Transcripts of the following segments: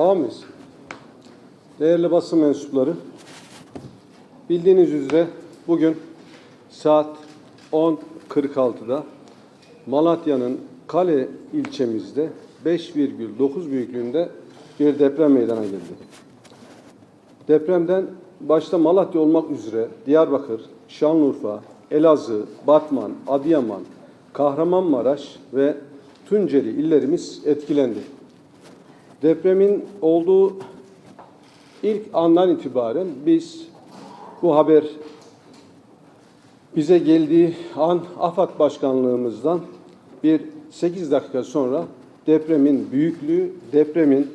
Tamam mıyız? Değerli basın mensupları, bildiğiniz üzere bugün saat 10.46'da Malatya'nın Kale ilçemizde 5,9 büyüklüğünde bir deprem meydana geldi. Depremden başta Malatya olmak üzere Diyarbakır, Şanlıurfa, Elazığ, Batman, Adıyaman, Kahramanmaraş ve Tunceli illerimiz etkilendi. Depremin olduğu ilk andan itibaren biz bu haber bize geldiği an AFAD Başkanlığımızdan bir 8 dakika sonra depremin büyüklüğü, depremin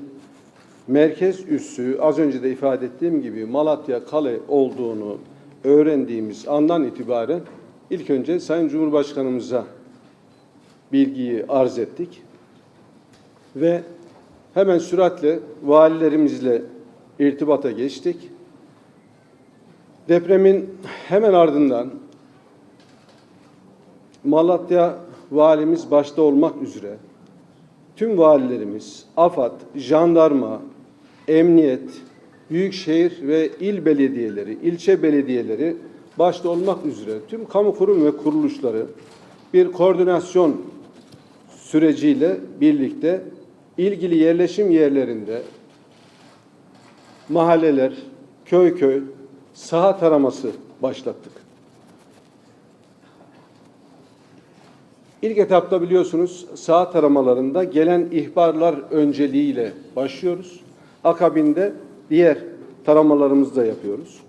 merkez üssü az önce de ifade ettiğim gibi Malatya Kale olduğunu öğrendiğimiz andan itibaren ilk önce Sayın Cumhurbaşkanımıza bilgiyi arz ettik ve hemen süratle valilerimizle irtibata geçtik. Depremin hemen ardından Malatya valimiz başta olmak üzere tüm valilerimiz, AFAD, jandarma, emniyet, büyükşehir ve il belediyeleri, ilçe belediyeleri başta olmak üzere tüm kamu kurum ve kuruluşları bir koordinasyon süreciyle birlikte ilgili yerleşim yerlerinde mahalleler, köy köy saha taraması başlattık. İlk etapta biliyorsunuz saha taramalarında gelen ihbarlar önceliğiyle başlıyoruz. Akabinde diğer taramalarımızı da yapıyoruz.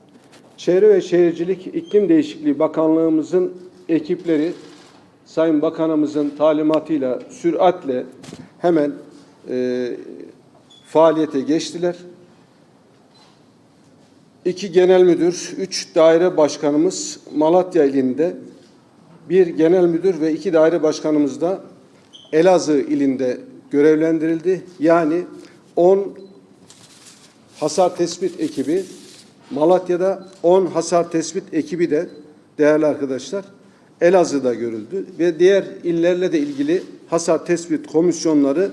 Çevre ve Şehircilik İklim Değişikliği Bakanlığımızın ekipleri Sayın Bakanımızın talimatıyla süratle hemen e, faaliyete geçtiler. İki genel müdür, üç daire başkanımız Malatya ilinde, bir genel müdür ve iki daire başkanımız da Elazığ ilinde görevlendirildi. Yani 10 hasar tespit ekibi, Malatya'da 10 hasar tespit ekibi de değerli arkadaşlar Elazığ'da görüldü ve diğer illerle de ilgili hasar tespit komisyonları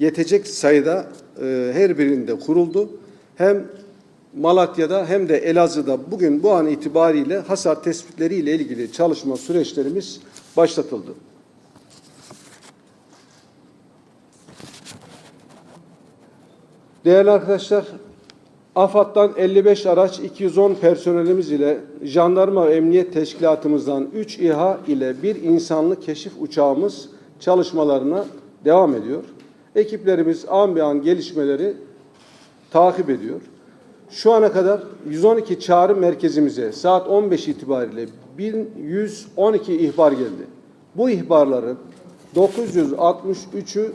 yetecek sayıda e, her birinde kuruldu. Hem Malatya'da hem de Elazığ'da bugün bu an itibariyle hasar tespitleriyle ilgili çalışma süreçlerimiz başlatıldı. Değerli arkadaşlar, AFAD'dan 55 araç, 210 personelimiz ile jandarma ve emniyet teşkilatımızdan 3 İHA ile bir insanlı keşif uçağımız çalışmalarına devam ediyor. Ekiplerimiz an be an gelişmeleri takip ediyor. Şu ana kadar 112 çağrı merkezimize saat 15 itibariyle 1112 ihbar geldi. Bu ihbarların 963'ü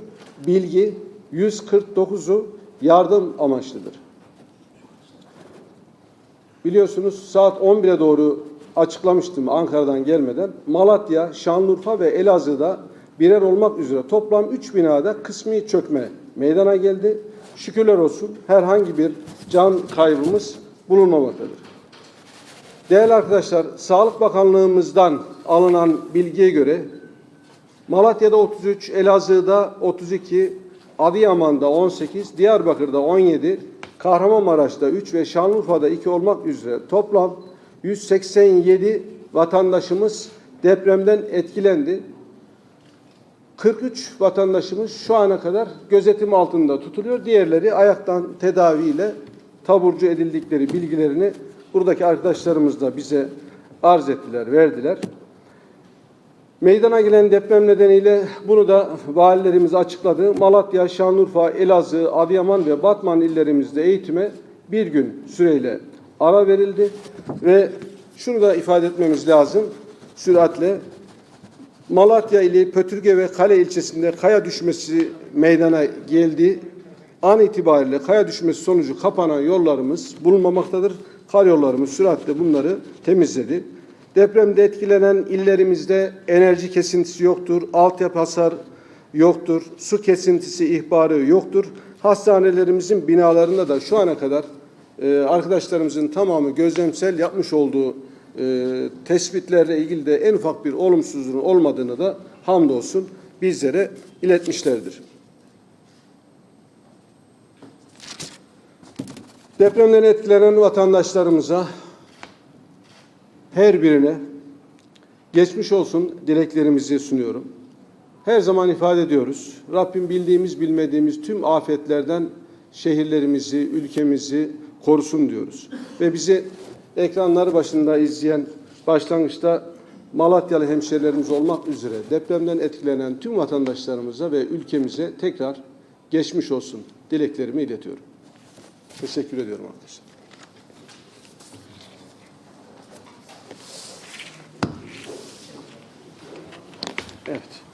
bilgi, 149'u yardım amaçlıdır. Biliyorsunuz saat 11'e doğru açıklamıştım Ankara'dan gelmeden. Malatya, Şanlıurfa ve Elazığ'da birer olmak üzere toplam 3 binada kısmi çökme meydana geldi. Şükürler olsun herhangi bir can kaybımız bulunmamaktadır. Değerli arkadaşlar, Sağlık Bakanlığımızdan alınan bilgiye göre Malatya'da 33, Elazığ'da 32, Adıyaman'da 18, Diyarbakır'da 17, Kahramanmaraş'ta 3 ve Şanlıurfa'da 2 olmak üzere toplam 187 vatandaşımız depremden etkilendi. 43 vatandaşımız şu ana kadar gözetim altında tutuluyor. Diğerleri ayaktan tedaviyle taburcu edildikleri bilgilerini buradaki arkadaşlarımız da bize arz ettiler, verdiler. Meydana gelen deprem nedeniyle bunu da valilerimiz açıkladı. Malatya, Şanlıurfa, Elazığ, Adıyaman ve Batman illerimizde eğitime bir gün süreyle ara verildi. Ve şunu da ifade etmemiz lazım süratle. Malatya ili Pötürge ve Kale ilçesinde kaya düşmesi meydana geldi. An itibariyle kaya düşmesi sonucu kapanan yollarımız bulunmamaktadır. Karayollarımız süratle bunları temizledi. Depremde etkilenen illerimizde enerji kesintisi yoktur, altyapı hasar yoktur, su kesintisi ihbarı yoktur. Hastanelerimizin binalarında da şu ana kadar e, arkadaşlarımızın tamamı gözlemsel yapmış olduğu e, tespitlerle ilgili de en ufak bir olumsuzluğun olmadığını da hamdolsun bizlere iletmişlerdir. Depremden etkilenen vatandaşlarımıza her birine geçmiş olsun dileklerimizi sunuyorum. Her zaman ifade ediyoruz. Rabbim bildiğimiz bilmediğimiz tüm afetlerden şehirlerimizi, ülkemizi korusun diyoruz. Ve bizi ekranları başında izleyen başlangıçta Malatyalı hemşerilerimiz olmak üzere depremden etkilenen tüm vatandaşlarımıza ve ülkemize tekrar geçmiş olsun dileklerimi iletiyorum. Teşekkür ediyorum arkadaşlar. Evet.